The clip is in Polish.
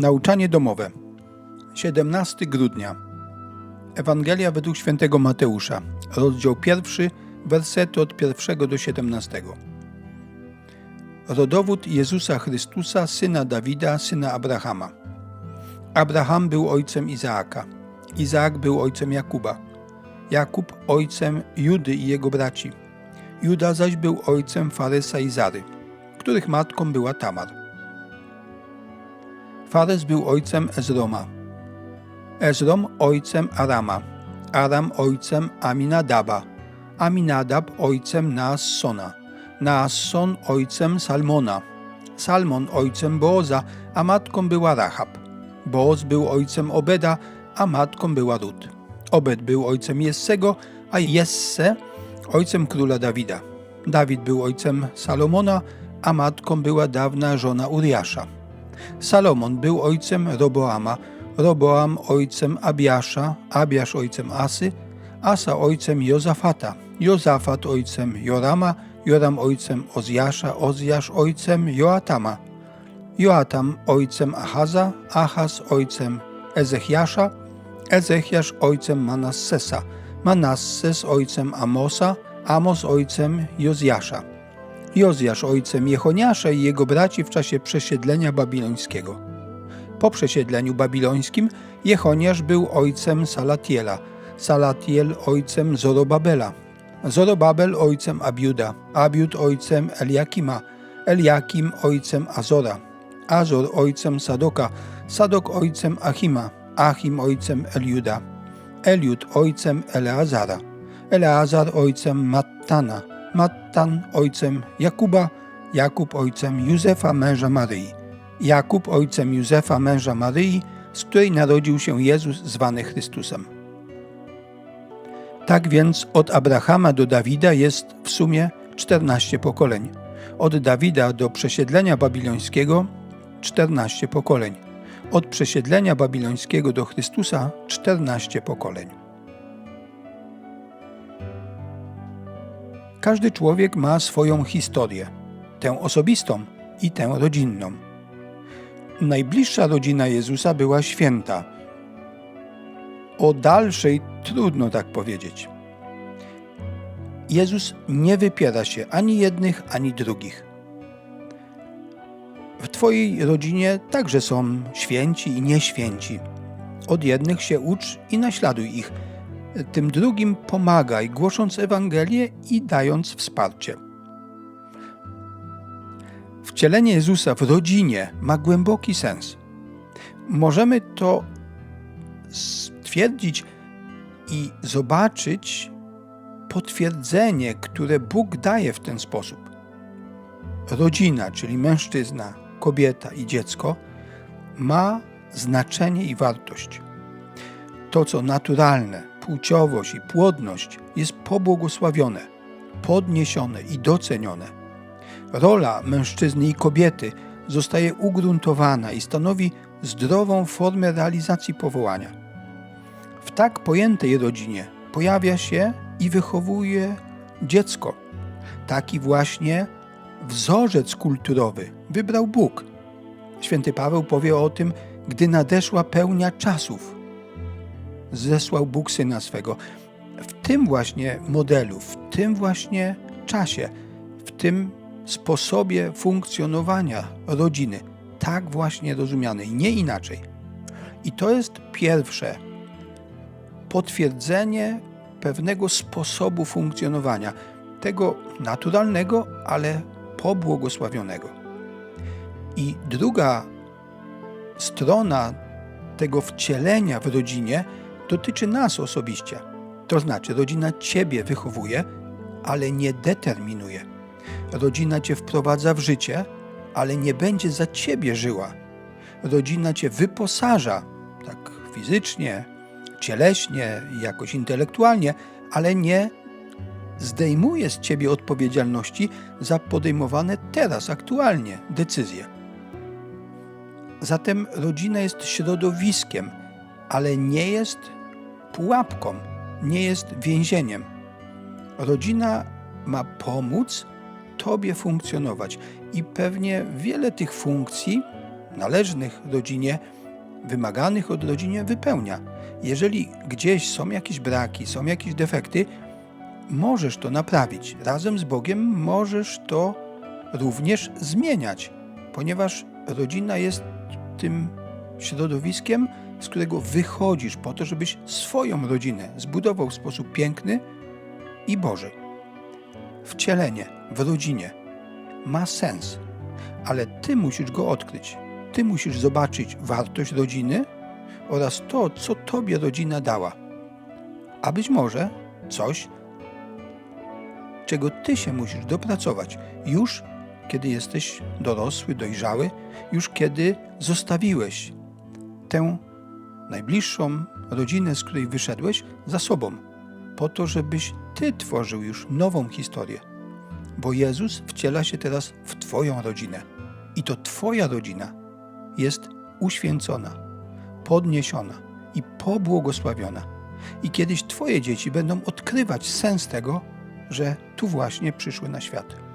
Nauczanie domowe. 17 grudnia. Ewangelia według świętego Mateusza, rozdział pierwszy, wersety od pierwszego do 17. Rodowód Jezusa Chrystusa, syna Dawida, syna Abrahama. Abraham był ojcem Izaaka. Izaak był ojcem Jakuba. Jakub ojcem Judy i jego braci. Juda zaś był ojcem Faresa i Zary, których matką była Tamar. Fares był ojcem Ezroma. Ezrom ojcem Arama. Aram ojcem Aminadaba. Aminadab ojcem Naassona. Naasson ojcem Salmona. Salmon ojcem Booza, a matką była Rahab. Booz był ojcem Obeda, a matką była Rut. Obed był ojcem Jessego, a Jesse ojcem króla Dawida. Dawid był ojcem Salomona, a matką była dawna żona Uriasza. Salomon był ojcem Roboama, Roboam ojcem Abiasza, Abiasz ojcem Asy, Asa ojcem Jozafata, Jozafat ojcem Jorama, Joram ojcem Ozjasza, Ozjasz ojcem Joatama, Joatam ojcem Ahaza, Ahaz ojcem Ezechiasza, Ezechiasz ojcem Manassesa, Manasses ojcem Amosa, Amos ojcem Jozjasza. Jozjasz ojcem Jechoniasza i jego braci w czasie przesiedlenia babilońskiego. Po przesiedleniu babilońskim Jechoniasz był ojcem Salatiela, Salatiel ojcem Zorobabela, Zorobabel ojcem Abiuda, Abiud ojcem Eliakima, Eliakim ojcem Azora, Azor ojcem Sadoka, Sadok ojcem Achima, Achim ojcem Eliuda, Eliud ojcem Eleazara, Eleazar ojcem Mattana, Mattan ojcem Jakuba, Jakub ojcem Józefa męża Maryi, Jakub ojcem Józefa męża Maryi, z której narodził się Jezus zwany Chrystusem. Tak więc od Abrahama do Dawida jest w sumie 14 pokoleń. Od Dawida do przesiedlenia babilońskiego 14 pokoleń. Od przesiedlenia babilońskiego do Chrystusa 14 pokoleń. Każdy człowiek ma swoją historię, tę osobistą i tę rodzinną. Najbliższa rodzina Jezusa była święta. O dalszej trudno tak powiedzieć. Jezus nie wypiera się ani jednych, ani drugich. W Twojej rodzinie także są święci i nieświęci. Od jednych się ucz i naśladuj ich, tym drugim pomagaj, głosząc Ewangelię i dając wsparcie. Wcielenie Jezusa w rodzinie ma głęboki sens. Możemy to stwierdzić i zobaczyć potwierdzenie, które Bóg daje w ten sposób. Rodzina, czyli mężczyzna, kobieta i dziecko, ma znaczenie i wartość. To, co naturalne, płciowość i płodność jest pobłogosławione, podniesione i docenione. Rola mężczyzny i kobiety zostaje ugruntowana i stanowi zdrową formę realizacji powołania. W tak pojętej rodzinie pojawia się i wychowuje dziecko. Taki właśnie wzorzec kulturowy wybrał Bóg. Święty Paweł powie o tym, gdy nadeszła pełnia czasów. Zesłał Bóg syna swego. W tym właśnie modelu, w tym właśnie czasie, w tym sposobie funkcjonowania rodziny, tak właśnie rozumianej, nie inaczej. I to jest pierwsze potwierdzenie pewnego sposobu funkcjonowania, tego naturalnego, ale pobłogosławionego. I druga strona tego wcielenia w rodzinie dotyczy nas osobiście. To znaczy, rodzina Ciebie wychowuje, ale nie determinuje. Rodzina Cię wprowadza w życie, ale nie będzie za Ciebie żyła. Rodzina Cię wyposaża, tak fizycznie, cieleśnie, jakoś intelektualnie, ale nie zdejmuje z ciebie odpowiedzialności za podejmowane teraz, aktualnie decyzje. Zatem rodzina jest środowiskiem, ale nie jest pułapką, nie jest więzieniem. Rodzina ma pomóc Tobie funkcjonować i pewnie wiele tych funkcji należnych rodzinie, wymaganych od rodzinie, wypełnia. Jeżeli gdzieś są jakieś braki, są jakieś defekty, możesz to naprawić. Razem z Bogiem możesz to również zmieniać, ponieważ rodzina jest tym środowiskiem, z którego wychodzisz po to, żebyś swoją rodzinę zbudował w sposób piękny i Boży. Wcielenie w rodzinie ma sens, ale ty musisz go odkryć. Ty musisz zobaczyć wartość rodziny oraz to, co tobie rodzina dała. A być może coś, czego ty się musisz dopracować już kiedy jesteś dorosły, dojrzały, już kiedy zostawiłeś tę najbliższą rodzinę, z której wyszedłeś, za sobą, po to, żebyś ty tworzył już nową historię. Bo Jezus wciela się teraz w Twoją rodzinę. I to Twoja rodzina jest uświęcona, podniesiona i pobłogosławiona. I kiedyś Twoje dzieci będą odkrywać sens tego, że tu właśnie przyszły na świat.